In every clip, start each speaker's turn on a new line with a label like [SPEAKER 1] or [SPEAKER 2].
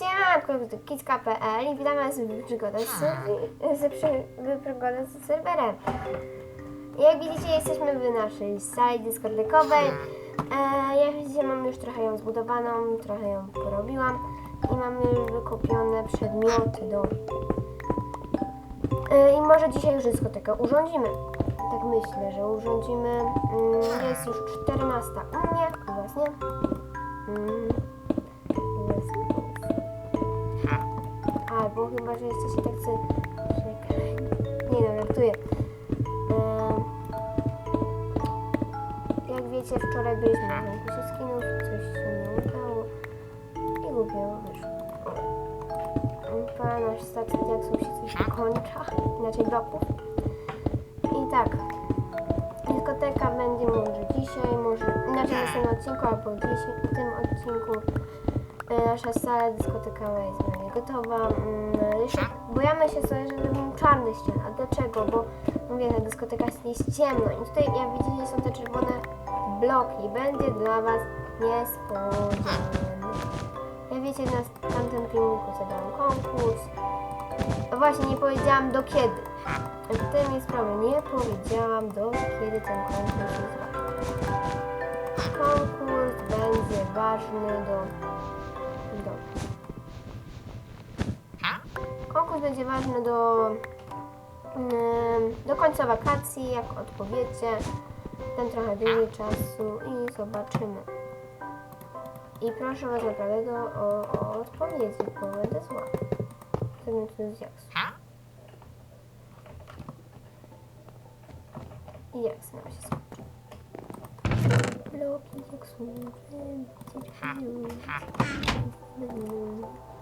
[SPEAKER 1] Siemanko, to kitka.pl i witamy Was z, z, przy- w przygodach z serwerem. Jak widzicie, jesteśmy w naszej sali dyskotekowej. E, jak widzicie, mam już trochę ją zbudowaną, trochę ją porobiłam i mam już wykupione przedmioty do... E, I może dzisiaj już dyskotekę urządzimy. Tak myślę, że urządzimy. Mm, jest już 14 u mnie, u Was nie. Mm, Albo chyba, że się tak. Czekaj. Nie no, żartuję. Jak wiecie, wczoraj byliśmy na konkursie skinów, coś się nie udało i głupio wyszło. Chyba nasz statek diaksów się coś kończa, inaczej bloków. I tak, dyskoteka będzie może dzisiaj, może inaczej w następnym odcinku, albo gdzieś w tym odcinku. E, Nasza sala dyskotekowa jest prawie gotowa. Mm, Jeszcze bojamy się sobie, że zrobimy czarny ścian. A dlaczego? Bo mówię, ta dyskoteka jest ciemno i tutaj jak widzicie są te czerwone bloki. Będzie dla Was niespodzianka. Jak wiecie, na tamtym filmiku zadałam konkurs. A właśnie, nie powiedziałam do kiedy. W tym jest problem. Nie powiedziałam do kiedy ten konkurs jest ważny. Konkurs będzie ważny do. Konkurs będzie ważny do, mm, do końca wakacji, jak odpowiecie. Ten trochę dłużej czasu i zobaczymy. I proszę Was naprawdę do, o, o odpowiedzi, bo będę zła. Ten entuzjazm. I jak nam się skończy. Bloki jak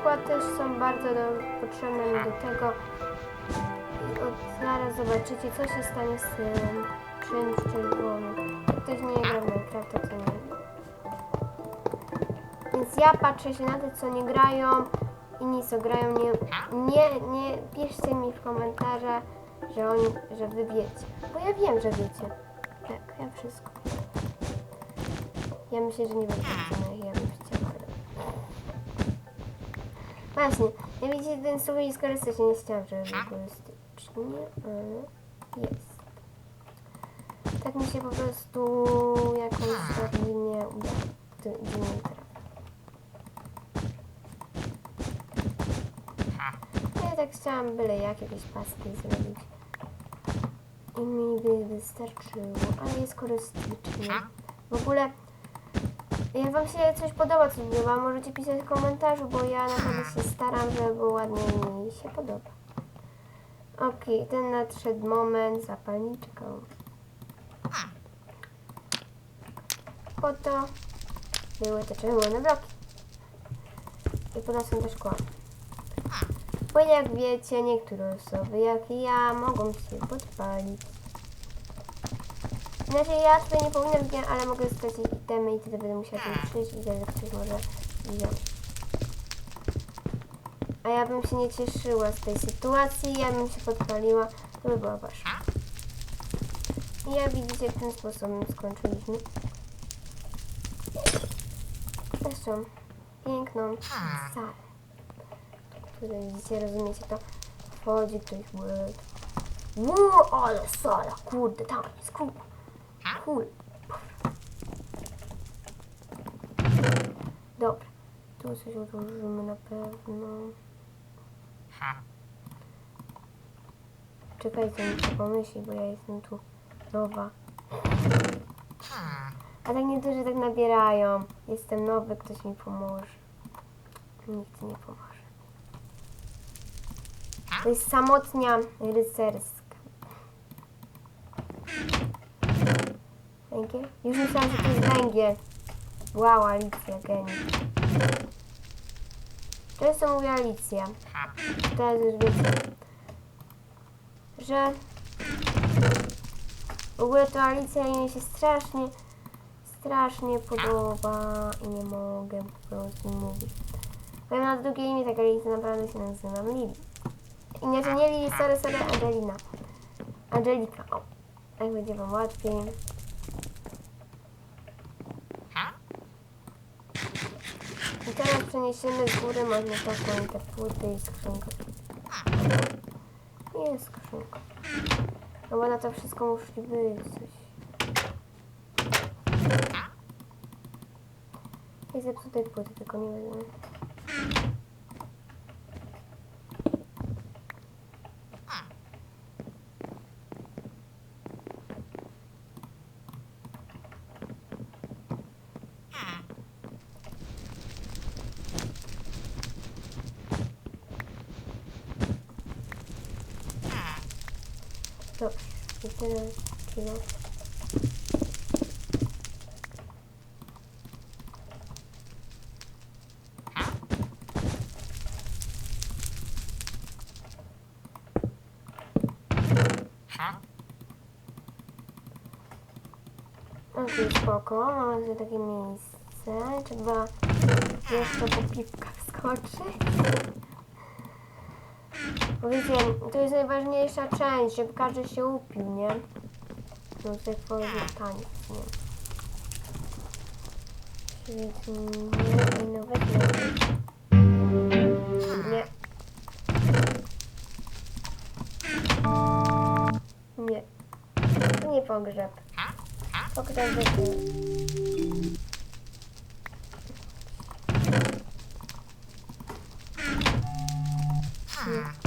[SPEAKER 1] Te szkła też są bardzo do, potrzebne do tego. I zaraz zobaczycie, co się stanie z tym czymś czerwonym. Jak ktoś nie gra w Minecrafta, to nie. Więc ja patrzę się na tych, co nie grają, inni co grają, nie, nie, nie piszcie mi w komentarzach, że oni, że wy wiecie. Bo ja wiem, że wiecie. Tak, ja wszystko. Ja myślę, że nie będę Właśnie, ja widzicie ten słuchaj skorystycznie, nie chciałam, żeby ale jest. Tak mi się po prostu jakoś uda. Ty- Dziwnie trafia. Ja tak chciałam byle jak jakieś paski zrobić. I mi by wystarczyło, ale jest korystycznie. W ogóle, jak Wam się coś podoba, co zbywam, możecie pisać w komentarzu, bo ja naprawdę się staram, żeby ładnie mi się podoba. Okej, ten nadszedł moment zapalniczką. Po to były te czerwone bloki. I podniosłem te szkła. Bo jak wiecie, niektóre osoby, jak i ja, mogą się podpalić. Znaczy ja tutaj nie powinnam wziąć, ale mogę stracić itemy i wtedy będę musiała tu przyjść i wtedy ktoś może wziąć. A ja bym się nie cieszyła z tej sytuacji, ja bym się podpaliła, to by była wasza. I jak widzicie, w ten sposób skończyliśmy. Zresztą piękną salę, w której widzicie, rozumiecie to, wchodzi ktoś w Ło, ale sala, kurde, tam jest cool. Cool. Dobra, tu coś odłożymy na pewno. Czekajcie, muszę pomyśleć, bo ja jestem tu nowa. A tak niektórzy tak nabierają. Jestem nowy, ktoś mi pomoże. Nikt nie pomoże. To jest samotnia rycerska. Już myślałam, że to jest węgiel. Wow, Alicja, geniusz. To jest co mówi Alicja. Teraz już wiecie, że w ogóle to Alicja jej się strasznie, strasznie podoba i nie mogę po prostu mówić. Powiem na drugie imię, tak Alicja naprawdę się nazywam Lili. I nie Lili, sorry, sorry, Angelina. Angelika, o. Tak będzie wam łatwiej. I teraz przeniesiemy z góry, można taką te płyty i skrzynkę. Jest skrzynka. No bo na to wszystko musi być coś. I zepsutej płyty, tylko nie wezmę. Kilo. Okej, spoko, mamy tutaj takie miejsce. Trzeba jeszcze po piwka wskoczyć. Bo wiecie, to jest najważniejsza część, żeby każdy się upił, nie? No tutaj taniec, nie? Świetnie, i nowe Nie. Nie. To nie pogrzeb. Pogrzeb wytnie. Ale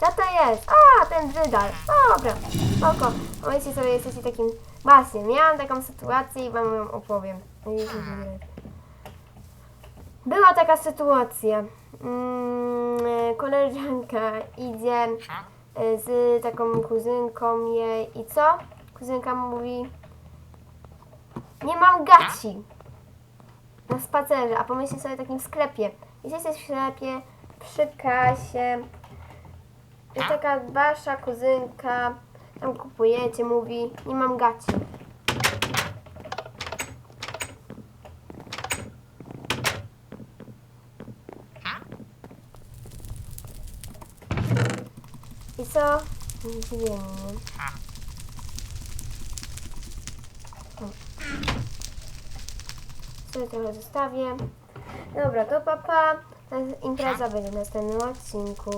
[SPEAKER 1] Co to jest? A, ten brzydal. Dobra, spoko. Powiedzcie sobie, jesteście takim... Właśnie, miałam taką sytuację i wam ją opowiem. Boże. Była taka sytuacja. Mm, koleżanka idzie e, z taką kuzynką jej i co? Kuzynka mówi nie mam gaci na spacerze, a pomyślcie sobie o takim sklepie. Jesteście w sklepie przy kasie i taka wasza kuzynka tam kupujecie, mówi nie mam gaci. I co? Nie? O. Sobie trochę zostawię. Dobra, to papa. Ta impreza będzie w następnym odcinku.